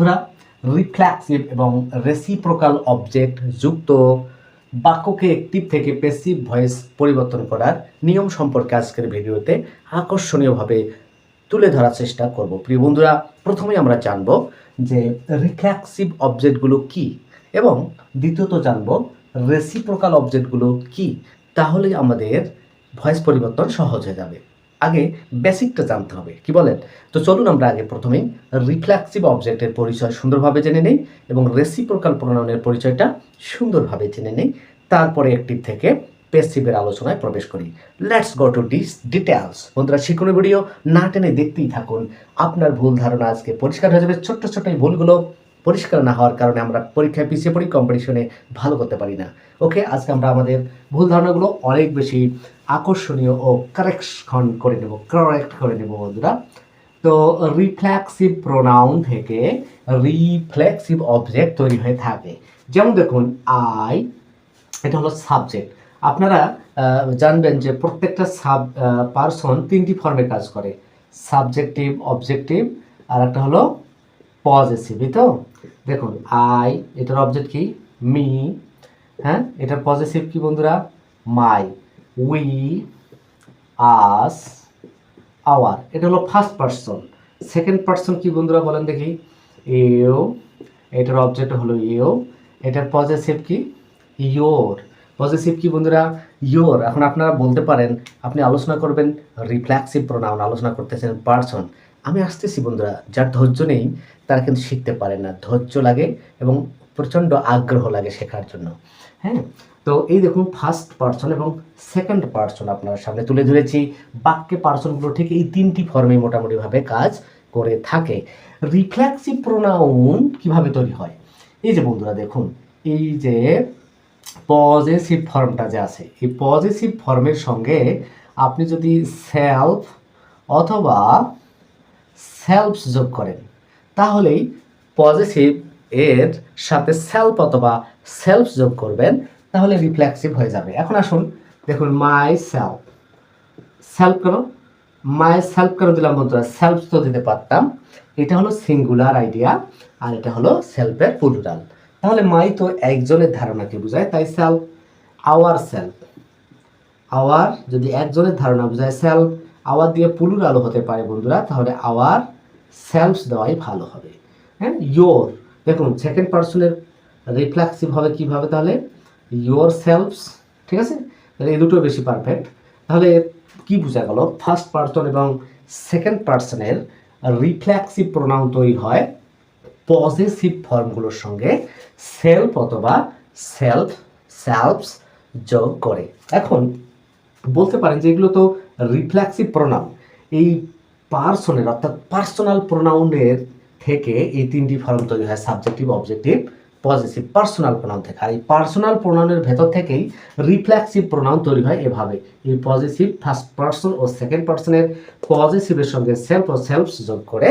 বন্ধুরা রিফ্ল্যাক্সিভ এবং reciprocal object যুক্ত বাক্যকে অ্যাক্টিভ থেকে প্যাসিভ ভয়েস পরিবর্তন করার নিয়ম সম্পর্কে আজকের ভিডিওতে আকর্ষণীয়ভাবে তুলে ধরার চেষ্টা করব। প্রিয় বন্ধুরা প্রথমে আমরা জানব যে রিফ্ল্যাক্সিভ অবজেক্টগুলো কি এবং দ্বিতীয়ত জানব রেসিপ্রোকাল অবজেক্টগুলো কি। তাহলে আমাদের ভয়েস পরিবর্তন সহজ হয়ে যাবে। আগে বেসিকটা জানতে হবে। কি বলেন? তো চলুন আমরা আগে প্রথমেই রিফ্লেক্সিভ অবজেক্টের পরিচয় সুন্দরভাবে জেনে নেই এবং রেসিপ্রোকাল প্রণয়নের পরিচয়টা সুন্দরভাবে জেনে নেই। তারপরে একটি থেকে পেসিভের আলোচনায় প্রবেশ করি। Let's go to this details বন্ধুরা, শিখুন ভিডিও। না টেনে দেখতেই থাকুন। আপনার ভুল ধারণা আজকে পরিষ্কার হয়ে যাবে। ছোট্ট ছোট্ট এই ভুলগুলো পরিষ্কার না হওয়ার কারণে আমরা পরীক্ষায় পিছিয়ে পড়ি কম্পিটিশনে ভালো করতে পারি না। ওকে আজকে আমরা আমাদের ভুল ধারণাগুলো অনেক বেশি আকর্ষণীয় ও কারেকশন করে নেব কারেক্ট করে নেব বন্ধুরা। তো রিফ্লেক্সিভ প্রোনাউন থেকে রিফ্লেক্সিভ অবজেক্ট তৈরি হয়ে থাকে। যেমন দেখুন আই এটা হলো সাবজেক্ট আপনারা জানবেন যে প্রত্যেকটা সাব পার্সন তিনটি ফর্মে কাজ করে। সাবজেক্টিভ অবজেক্টিভ আর একটা হলো পজিটিভ তো? দেখুন আই এটার অবজেক্ট কি? মি হ্যাঁ? এটার পজিটিভ কি বন্ধুরা? মাই উই আস আওয়ার এটা হলো ফার্স্ট পার্সন সেকেন্ড পার্সন কি বন্ধুরা বলেন দেখি? ইউ এটার অবজেক্ট হলো ইউ এটার পজিটিভ কি? ইয়োর পজিটিভ কি বন্ধুরা? ইয়োর এখন আপনারা বলতে পারেন, আপনি আলোচনা করবেন রিফ্লেক্সিভ প্রোনাউন আলোচনা করতেছেন পার্সন আমি আসতেছি বন্ধুরা, যার ধৈর্য নেই, তারা কিন্তু শিখতে পারে না। ধৈর্য লাগে এবং প্রচণ্ড আগ্রহ লাগে শেখার জন্য। হ্যাঁ? তো এই দেখুন ফার্স্ট পার্সন এবং সেকেন্ড পার্সন আপনার সামনে তুলে ধরেছি। বাক্যে পার্সনগুলো ঠিক এই তিনটি ফর্মে মোটামুটিভাবে কাজ করে থাকে। রিফ্লেক্সিভ প্রোনাউন কীভাবে তৈরি হয়? এই যে বন্ধুরা দেখুন, এই যে পজিটিভ ফর্মটা যে আছে, এই পজিটিভ ফর্মের সঙ্গে আপনি যদি সেলফ অথবা সেলফ যোগ করেন, তাহলেই পজিটিভ এর সাথে সেলফ অথবা সেলফ যোগ করবেন। তাহলে রিফ্লেক্সিভ হয়ে যাবে। এখন আসুন, দেখুন মাই সেলফ সেলফ কেন? মাই সেলফ কেন দিলাম বন্ধুরা? সেলফ তো দিতে পারতাম। এটা হলো সিঙ্গুলার আইডিয়া আর এটা হলো সেলফের প্লুরাল তাহলে মাই তো একজনের ধারণাকে বোঝায়, তাই সেলফ আওয়ার সেলফ আওয়ার যদি একজনের ধারণা বোঝায় সেলফ আওয়ার দিয়ে প্লুরালও হতে পারে বন্ধুরা, তাহলে আওয়ার সেলফ দেওয়াই ভালো হবে। হ্যাঁ ইয়োর দেখুন সেকেন্ড পার্সনের রিফ্লেক্সিভ হবে কীভাবে তাহলে? ইয়োর সেলফস ঠিক আছে? তাহলে এই দুটো বেশি পারফেক্ট তাহলে কি বোঝা গেল? ফার্স্ট পার্সন এবং সেকেন্ড পার্সনের রিফ্ল্যাক্সিভ প্রোনাউন তৈরি হয় পজিটিভ ফর্মগুলোর সঙ্গে। সেলফ অথবা সেলফ সেলফস যোগ করে। এখন বলতে পারেন যে এগুলো তো রিফ্ল্যাক্সিভ প্রোনাউন এই পার্সনের অর্থাৎ পার্সোনাল প্রোনাউনের থেকে এই তিনটি ফর্ম তৈরি হয় subjective objective possessive personal pronoun থেকে। আর এই পার্সোনাল প্রোনাউনের ভেতর থেকেই রিফ্লেক্সিভ প্রোনাউন তৈরি হয় এভাবে। এই পজিটিভ ফার্স্ট পার্সন ও সেকেন্ড পার্সনের পজিটিভের সঙ্গে সেলফ ও সেলফ যোগ করে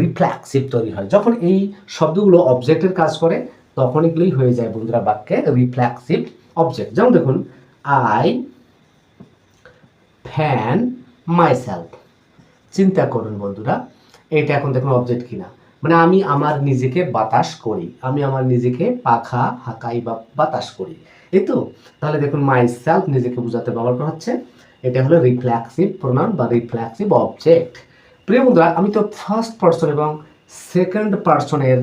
রিফ্লেক্সিভ তৈরি হয়। যখন এই শব্দগুলো অবজেক্টের কাজ করে তখন এগুলোই হয়ে যায় বন্ধুরা বাক্যে রিফ্লেক্সিভ অবজেক্ট যেমন দেখুন আই ফ্যান মাইসেলফ চিন্তা করুন বন্ধুরা, এটা এখন দেখুন অবজেক্ট কিনা। মানে আমি আমার নিজেকে বাতাস করি, আমি আমার নিজেকে পাখা, হাঁকাই বা বাতাস করি। এই তো? তাহলে দেখুন মাই সেলফ নিজেকে বোঝাতে ব্যবহার করা হচ্ছে। এটা হলো রিফ্ল্যাক্সিভ প্রোনাউন বা রিফ্ল্যাক্সিভ অবজেক্ট প্রিয় বন্ধুরা, আমি তো ফার্স্ট পার্সন এবং সেকেন্ড পার্সনের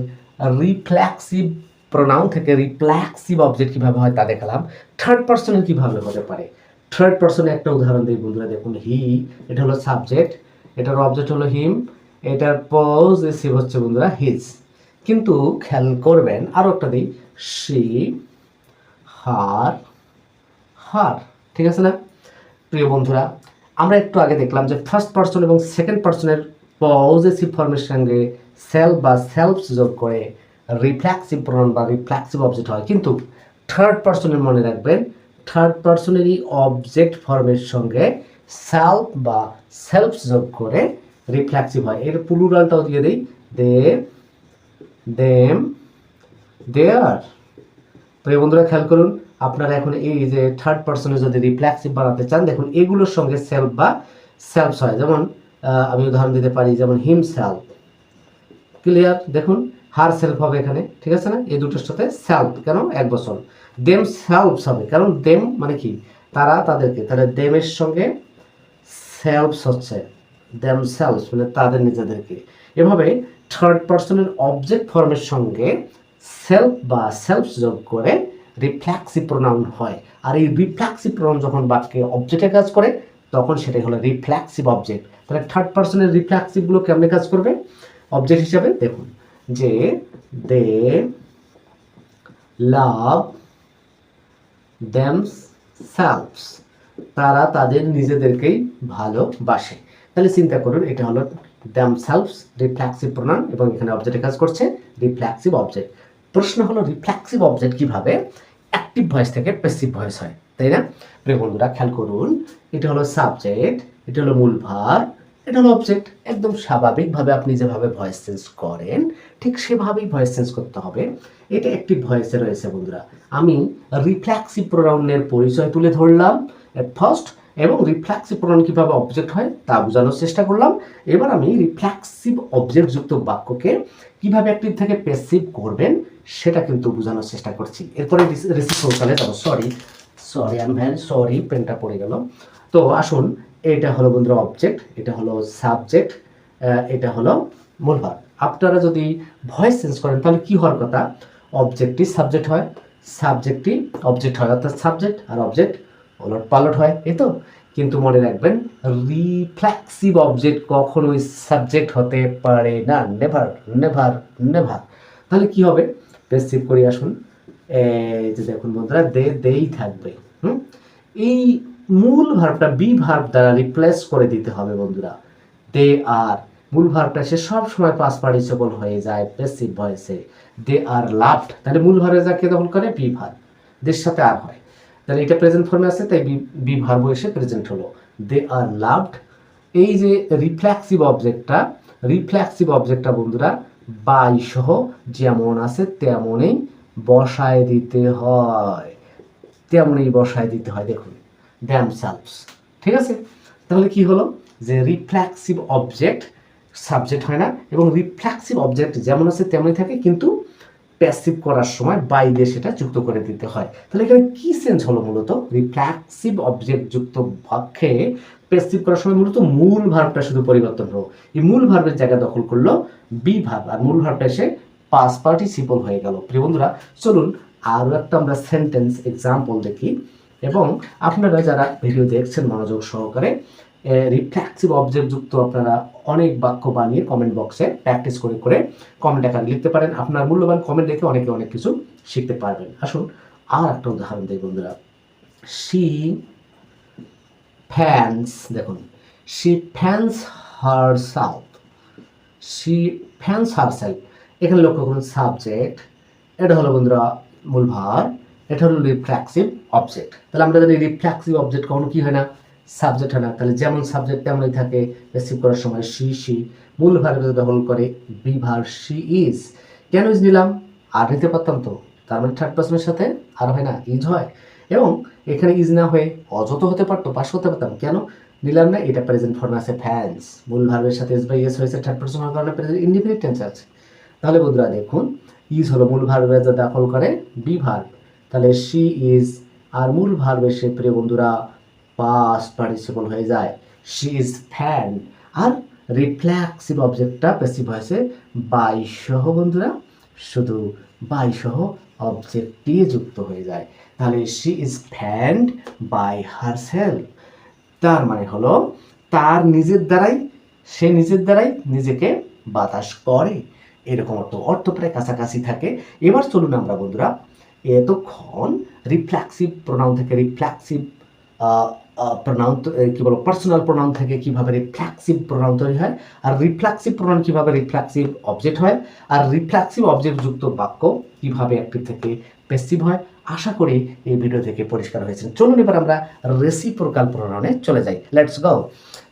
রিফ্ল্যাক্সিভ প্রোনাউন থেকে রিফ্ল্যাক্সিভ অবজেক্ট কীভাবে হয় তা দেখালাম। থার্ড পার্সনের কীভাবে হতে পারে? থার্ড পার্সনে একটা উদাহরণ দিই বন্ধুরা, দেখুন হি এটা হলো সাবজেক্ট এটার অবজেক্ট হলো হিম এটার পজিটিভ হচ্ছে বন্ধুরা হিজ কিন্তু খেয়াল করবেন আরও একটা দিই। সি হার হার ঠিক আছে না? প্রিয় বন্ধুরা, আমরা একটু আগে দেখলাম যে ফার্স্ট পার্সন এবং সেকেন্ড পার্সনের পজিটিভ ফর্মের সঙ্গে সেলফ বা সেলফ যোগ করে রিফ্লেক্সিভ প্রোনাউন বা রিফ্লেক্সিভ অবজেক্ট হয়। কিন্তু থার্ড পার্সনের মনে রাখবেন থার্ড পার্সনেরই অবজেক্ট ফর্মের সঙ্গে সেলফ বা সেলফ যোগ করে রিফ্লেক্সিভ হয়। এর প্লুরালটাও দিয়ে দিই। They, them, their. প্রিয় বন্ধুরা খেয়াল করুন, আপনারা এখন এই যে থার্ড পার্সনে যদি রিফ্লেক্সিভ বানাতে চান, দেখুন এগুলোর সঙ্গে সেলফ বা সেলফ হয়। যেমন আমি উদাহরণ দিতে পারি, যেমন হিম সেলফ ক্লিয়ার দেখুন হার সেলফ হবে এখানে, ঠিক আছে না? এই দুটোর সাথে সেলফ কেন? এক বছর দেম সেলফস হবে। কারণ দেম মানে কি? তারা তাদেরকে। তাহলে দেমের সঙ্গে সেলফস হচ্ছে। দেম সেলফস মানে তাদের নিজেদেরকে। এভাবে থার্ড পার্সনের অবজেক্ট ফর্মের সঙ্গে সেলফ বা সেলফ যোগ করে রিফ্ল্যাক্সিভ প্রোনাউন হয়। আর এই রিফ্ল্যাক্সিভ প্রোনাউন যখন বাক্যে অবজেক্টে কাজ করে, তখন সেটাই হলো রিফ্ল্যাক্সিভ অবজেক্ট তাহলে থার্ড পার্সনের রিফ্ল্যাক্সিভগুলো কেমনে কাজ করবে? অবজেক্ট হিসাবে দেখুন, যে দে লাভ দ্যাম সেলফস তারা তাদের নিজেদেরকেই ভালোবাসে। তাহলে চিন্তা করুন, এটা হলো দ্যাম সেলফস রিফ্ল্যাক্সিভ প্রোনাউন এবং এখানে অবজেক্টে কাজ করছে রিফ্ল্যাক্সিভ অবজেক্ট প্রশ্ন হলো রিফ্ল্যাক্সিভ অবজেক্ট কীভাবে? অ্যাক্টিভ ভয়েস থেকে প্যাসিভ ভয়েস হয়, তাই না? প্রিয় বন্ধুরা, খেয়াল করুন, এটা হলো সাবজেক্ট এটা হলো মূল ভার, এটা হলো অবজেক্ট একদম স্বাভাবিকভাবে আপনি যেভাবে ভয়েস চেঞ্জ করেন, ঠিক সেভাবেই ভয়েস চেঞ্জ করতে হবে। এটা একটি ভয়েসে রয়েছে বন্ধুরা। আমি রিফ্ল্যাক্সিভ প্রোনাউনের পরিচয় তুলে ধরলাম। ফার্স্ট এবং রিফ্ল্যাক্সিভ প্রোনাউন কীভাবে অবজেক্ট হয় তা বোঝানোর চেষ্টা করলাম। এবার আমি রিফ্ল্যাক্সিভ অবজেক্টযুক্ত বাক্যকে কীভাবে অ্যাক্টিভ থেকে প্যাসিভ করবেন সেটা কিন্তু বোঝানোর চেষ্টা করছি। এরপরে রেসিপ্রোকালে যাব। Sorry sorry I am very sorry পেনটা পড়ে গেল। তো আসুন, এটা হলো বন্ধুরা অবজেক্ট এটা হলো সাবজেক্ট এটা হলো মূলভার আপনারা যদি ভয়েস চেঞ্জ করেন, তাহলে কি হওয়ার কথা? অবজেক্টই সাবজেক্ট হয় সাবজেক্টই অবজেক্ট হয়। অর্থাৎ সাবজেক্ট আর অবজেক্ট ওলট পালট হয়, এই তো। কিন্তু মনে রাখবেন রিফ্লেক্সিভ অবজেক্ট কখনোই সাবজেক্ট হতে পারে না। নেভার নেভার নেভার তাহলে কি হবে? পেসিভ করি আসুন। যে দেখুন বন্ধুরা, দে, দেই থাকবে। হুম? এই মূল ভার্বটা বি ভার্ব দ্বারা রিপ্লেস করে দিতে হবে বন্ধুরা। দে আর। মূল ভার্বটা সে সব সময় পাস পার্টিসিপল হয়ে যায় পেসিভ ভয়েসে দে আর লাভড তাহলে মূল ভার্বে যাকে দখল করে বি ভার্ব দের সাথে আর হয়। তাহলে এটা প্রেজেন্ট ফর্মে আছে, তাই বি ভার্ব এসে প্রেজেন্ট হলো। দে আর লাভড এই যে রিফ্লেক্সিভ অবজেক্টটা রিফ্লেক্সিভ অবজেক্টটা বন্ধুরা বাই সহ যেমন আছে তেমনই বসায় দিতে হয়। তেমনই বসায় দিতে হয়, দেখুন দ্যাম সেলফস ঠিক আছে? তাহলে কি হলো? যে রিফ্লেক্সিভ অবজেক্ট সাবজেক্ট হয় না, এবং রিফ্লেক্সিভ অবজেক্ট যেমন আছে তেমনই থাকে, কিন্তু প্যাসিভ করার সময় বাই দিয়ে সেটা যুক্ত করে দিতে হয়। তাহলে এখানে কি সেন্স হলো মূলত? রিফ্লেক্সিভ অবজেক্ট যুক্ত বাক্যে প্যাসিভ করার সময় মূলত মূল ভার্বটা শুধু পরিবর্তন হলো। এই মূল ভার্বের জায়গা দখল করল বি ভার্ব আর মূল ভার্বটা এসে পাস পার্টিসিপল হয়ে গেল। প্রিয় বন্ধুরা, চলুন আরও একটা আমরা সেন্টেন্স এক্সাম্পল দেখি। এবং আপনারা যারা ভিডিও দেখছেন মনোযোগ সহকারে রিফ্লেক্সিভ অবজেক্ট যুক্ত আপনারা অনেক বাক্য বানিয়ে কমেন্ট বক্সে প্র্যাকটিস করে করে কমেন্ট আকারে লিখতে পারেন। আপনার মূল্যবান কমেন্ট দেখে অনেকে অনেক কিছু শিখতে পারবেন। আসুন আর একটা উদাহরণ দিই বন্ধুরা। শি ফ্যান্স দেখুন। She fans herself she fans herself এখানে লক্ষ্য করুন সাবজেক্ট এটা হলো বন্ধুরা মূল ভার। এটা হলো রিফ্লেক্সিভ অবজেক্ট তাহলে আমরা জানি রিফ্লেক্সিভ অবজেক্ট কখনো কি হয় না? সাবজেক্ট হয় না। তাহলে যেমন সাবজেক্ট তেমনই থাকে রিসিভ করার সময় সি সি মূল ভার্বে দখল করে বি ভার শি ইজ কেন ইজ নিলাম? আর নিতে পারতাম তো। তার মানে থার্ড পার্সনের সাথে আর হয় না ইজ হয়। এবং এখানে ইজ না হয়ে অযত হতে পারতো, পাশ হতে পারতাম। কেন? নিলাম না, এটা প্রেজেন্ট ফর্মে আছে ফ্যান্স মূল ভার্বের সাথে এস বাই এস হয়েছে থার্ড পার্সন হওয়ার কারণে প্রেজেন্ট ইন্ডিপেন্ডেন্ট টেন্স আছে। তাহলে বন্ধুরা দেখুন ইজ হলো মূল ভার্বে যা দখল করে বি ভার্ব তাহলে শি ইজ আর মূল ভার্বে সে প্রিয় বন্ধুরা পাস্ট পার্টিসিপল হয়ে যায়। শি ইজ ফ্যান আর রিফ্লেক্সিভ অবজেক্টটা প্যাসিভ ভয়েসে বাই সহ বন্ধুরা। শুধু বাই সহ অবজেক্ট দিয়ে যুক্ত হয়ে যায়। তাহলে she is fanned by herself তার মানে হলো, তার নিজের দ্বারাই, সে নিজের দ্বারাই নিজেকে বাতাস করে। এরকম অর্থ অর্থ প্রায় কাছাকাছি থাকে। এবার চলুন আমরা, বন্ধুরা, এতক্ষণ রিফ্লেক্সিভ প্রোনাউন থেকে রিফ্লেক্সিভ প্রোনাউন কি বলব পার্সোনাল প্রোনাউন থেকে, কীভাবে রিফ্লেক্সিভ প্রোনাউন তৈরি হয়, আর রিফ্লেক্সিভ প্রোনাউন কীভাবে রিফ্লেক্সিভ অবজেক্ট হয়, আর রিফ্লেক্সিভ অবজেক্ট যুক্ত বাক্য কীভাবে অ্যাক্টিভ থেকে পেসিভ হয়, আশা করি এই ভিডিও থেকে পরিষ্কার হয়েছে চলুন এবার আমরা রেসিপ্রোকাল প্রোনাউনে চলে যাই। লেটস গো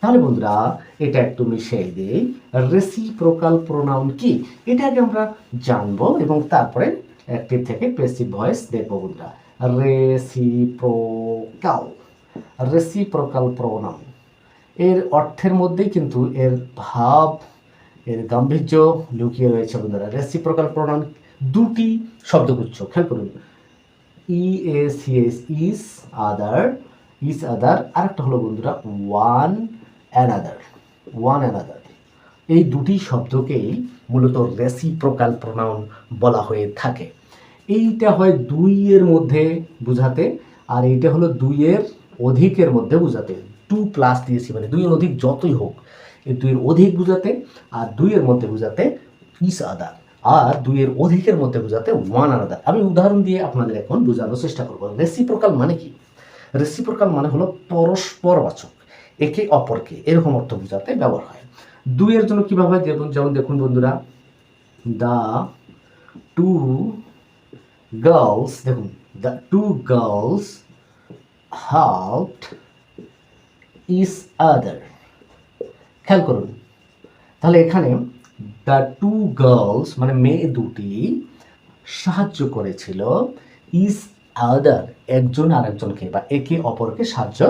তাহলে বন্ধুরা, এটা একটু মিশিয়ে দিই। রেসিপ্রোকাল প্রোনাউন কি? এটা আগে আমরা জানব এবং তারপরে অ্যাক্টিভ থেকে পেসিভ ভয়েস দেখব বন্ধুরা। রেসিপ্রোকাল রেসিপ্রোকাল প্রোনাউন এর অর্থের মধ্যেই কিন্তু এর ভাব, এর গাম্ভীর্য লুকিয়ে রয়েছে বন্ধুরা। রেসিপ্রোকাল প্রোনাউন দুটি শব্দগুচ্ছ। খেয়াল করুন। ই এস ইস আদার ইস আদার আরেকটা হলো বন্ধুরা ওয়ান অ্যানাদার ওয়ান অ্যানাদার এই দুটি শব্দকেই মূলত রেসিপ্রোকাল প্রোনাউন বলা হয়ে থাকে। এইটা হয় দুইয়ের মধ্যে বোঝাতে, আর এইটা হলো দুইয়ের অধিকের মধ্যে বোঝাতে। টু প্লাস দিয়েছি মানে দুইয়ের অধিক যতই হোক এই দুইয়ের অধিক বোঝাতে আর দুইয়ের মধ্যে বোঝাতে ইস আদার আর দুইয়ের অধিকের মধ্যে বোঝাতে ওয়ান আনাদার আমি উদাহরণ দিয়ে আপনাদের এখন বোঝানোর চেষ্টা করব। রেসিপ্রোকাল মানে কি? রেসিপ্রোকাল মানে হলো পরস্পরবাচক একে অপরকে। এরকম অর্থ বোঝাতে ব্যবহার হয়। দুইয়ের জন্য কীভাবে যেমন যেমন দেখুন বন্ধুরা দ্য টু গার্লস দেখুন the two girls helped each other খেয়াল করুন। তাহলে এখানে দ্য টু গার্লস মানে মেয়ে দুটি, সাহায্য করেছিল ইস আদার একজন আরেকজনকে বা একে অপরকে সাহায্য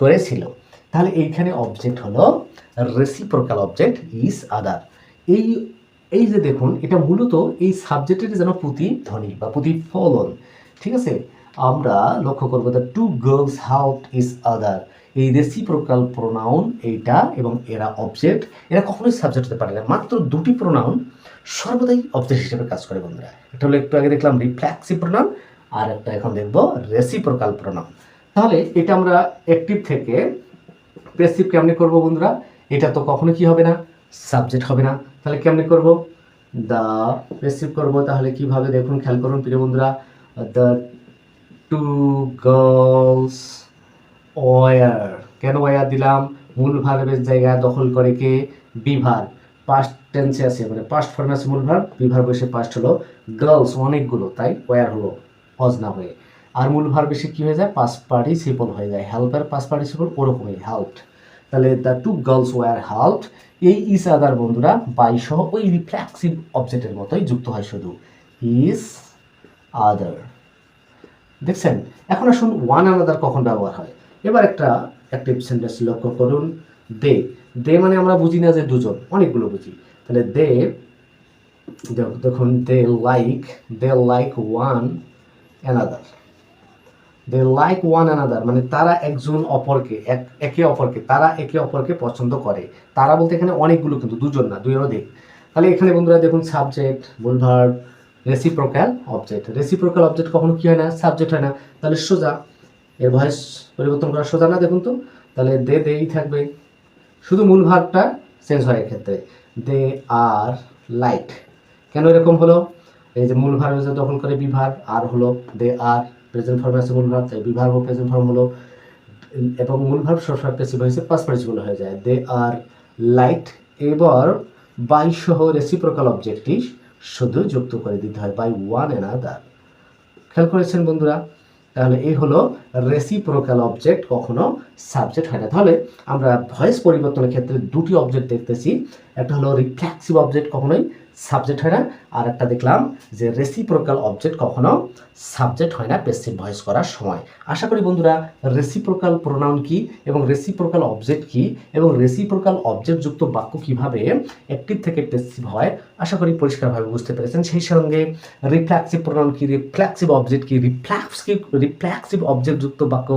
করেছিল। তাহলে এইখানে অবজেক্ট হলো রেসিপ্রোকাল অবজেক্ট ইস আদার এই এই যে দেখুন, এটা মূলত এই সাবজেক্টের যেন প্রতিধ্বনি বা প্রতিফলন, ঠিক আছে? আমরা লক্ষ্য করব the two girls hurt each other এই রেসিপ্রোকাল প্রোনাউন এইটা এবং এরা অবজেক্ট এরা কখনোই সাবজেক্ট হতে পারে না। মাত্র দুটি প্রোনাউন সর্বদাই অবজেক্ট হিসেবে কাজ করে বন্ধুরা। এটা হলো একটু আগে দেখলাম রিফ্ল্যাক্সিভ প্রোনাউন আর একটা এখন দেখব রেসিপ্রোকাল প্রোনাউন তাহলে এটা আমরা অ্যাক্টিভ থেকে প্রেসিভ কেমনি করব বন্ধুরা? এটা তো কখনো কি হবে না? সাবজেক্ট হবে না। তাহলে কেমনি করব? দ্য প্রেসিভ করব। তাহলে কীভাবে? দেখুন, খেয়াল করুন প্রিয় বন্ধুরা। দ্য টু গার্লস ওয়ার কেন ওয়ার দিলাম? মূল ভার্বের জায়গা দখল করে কে? বিভার। পাস্ট টেন্সে আছে মানে পাস্ট ফর্মে আছে মূল ভার্ব বিভার বসে পাস্ট হলো গার্লস অনেকগুলো, তাই? ওয়ার হলো অজনা হয়ে। আর মূল ভার বেশি কী হয়ে যায়? পাস পার্টিসিপল হয়ে যায়। হেল্পের পাস পার্টিসিপল ওরকমই হেল্পড তাহলে the two girls were helped এই ইস আদার বন্ধুরা বাই সহ ওই রিফ্লেক্সিভ অবজেক্টের মতোই যুক্ত হয় শুধু। ইস আদার দেখছেন, এখন আসুন ওয়ান আনাদার কখন ব্যবহার হয়। এবার একটা অ্যাক্টিভ সেন্টেন্স লক্ষ্য করুন, দে। দে মানে আমরা বুঝি না যে দুজন, অনেকগুলো বুঝি। তাহলে দে দেখুন, they like they like one another they like one another মানে তারা একজন অপরকে, এক, একে অপরকে, তারা একে অপরকে পছন্দ করে। তারা বলতে এখানে অনেকগুলো কিন্তু, দুজন না দুই অধিক তাহলে এখানে বন্ধুরা দেখুন subject full verb reciprocal object reciprocal object কখনো কি হয় না? সাবজেক্ট হয় না। তাহলে সোজা, এর ভয়েস পরিবর্তন করা সোজা না, দেখুন তো। তাহলে দে দেই থাকবে। শুধু মূল ভাগটা চেঞ্জ হয় এক্ষেত্রে। দে আর লাইক কেন এরকম হলো? এই যে মূল যে দখল করে বিভাগ, আর হলো দে আর প্রেজেন্ট ফর্মে আছে মূল তাই বিভাগ ও প্রেজেন্ট ফর্ম হলো। এবং মূল ভার্ব সবসময় পেসিভ হয়েছে পাস পার্টিসিপল হয়ে যায়। দে আর লাইট এবার বাইশ সহ রেসিপ্রোকাল অবজেক্টটি শুধু যুক্ত করে দিতে হয় বাই ওয়ান অ্যান্ড আদার খেয়াল করেছেন বন্ধুরা? তাহলে এই হলো রেসিপ্রোকাল অবজেক্ট কখনো সাবজেক্ট হয় না। তাহলে আমরা ভয়েস পরিবর্তনের ক্ষেত্রে দুটি অবজেক্ট দেখতেছি। একটা হলো রিফ্লেক্সিভ অবজেক্ট কখনোই সাবজেক্ট হয় না। আর একটা দেখলাম যে রেসিপ্রোকাল অবজেক্ট কখনো সাবজেক্ট হয় না পেসিভ ভয়েস করার সময়। আশা করি বন্ধুরা রেসিপ্রোকাল প্রোনাউন কি এবং রেসিপ্রোকাল অবজেক্ট কি এবং রেসিপ্রোকাল অবজেক্টযুক্ত বাক্য কীভাবে অ্যাক্টিভ থেকে পেসিভ হয়, আশা করি পরিষ্কারভাবে বুঝতে পেরেছেন। সেই সঙ্গে রিফ্লেক্সিভ প্রোনাউন কি রিফ্ল্যাক্সিভ অবজেক্ট কি রিফ্লেক্সিভ রিফ্লেক্সিভ অবজেক্টযুক্ত বাক্য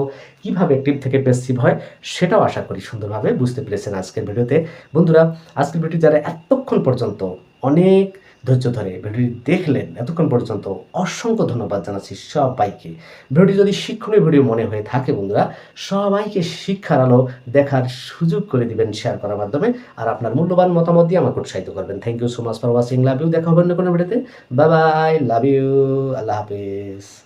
কীভাবে অ্যাক্টিভ থেকে পেসিভ হয়, সেটাও আশা করি সুন্দরভাবে বুঝতে পেরেছেন আজকের ভিডিওতে। বন্ধুরা, আজকের ভিডিও যারা এতক্ষণ পর্যন্ত অনেক ধৈর্য ধরে ভিডিওটি দেখলেন। এতক্ষণ পর্যন্ত অসংখ্য ধন্যবাদ জানাচ্ছি সবাইকে। ভিডিওটি যদি শিক্ষণীয় ভিডিও মনে হয়ে থাকে বন্ধুরা, সবাইকে শিক্ষার আলো দেখার সুযোগ করে দিবেন শেয়ার করার মাধ্যমে। আর আপনার মূল্যবান মতামত দিয়ে আমাকে উৎসাহিত করবেন। Thank you so much for watching love you দেখা হবে অন্য কোনো ভিডিওতে। বাই বাই লাভ ইউ আল্লাহ হাফিজ।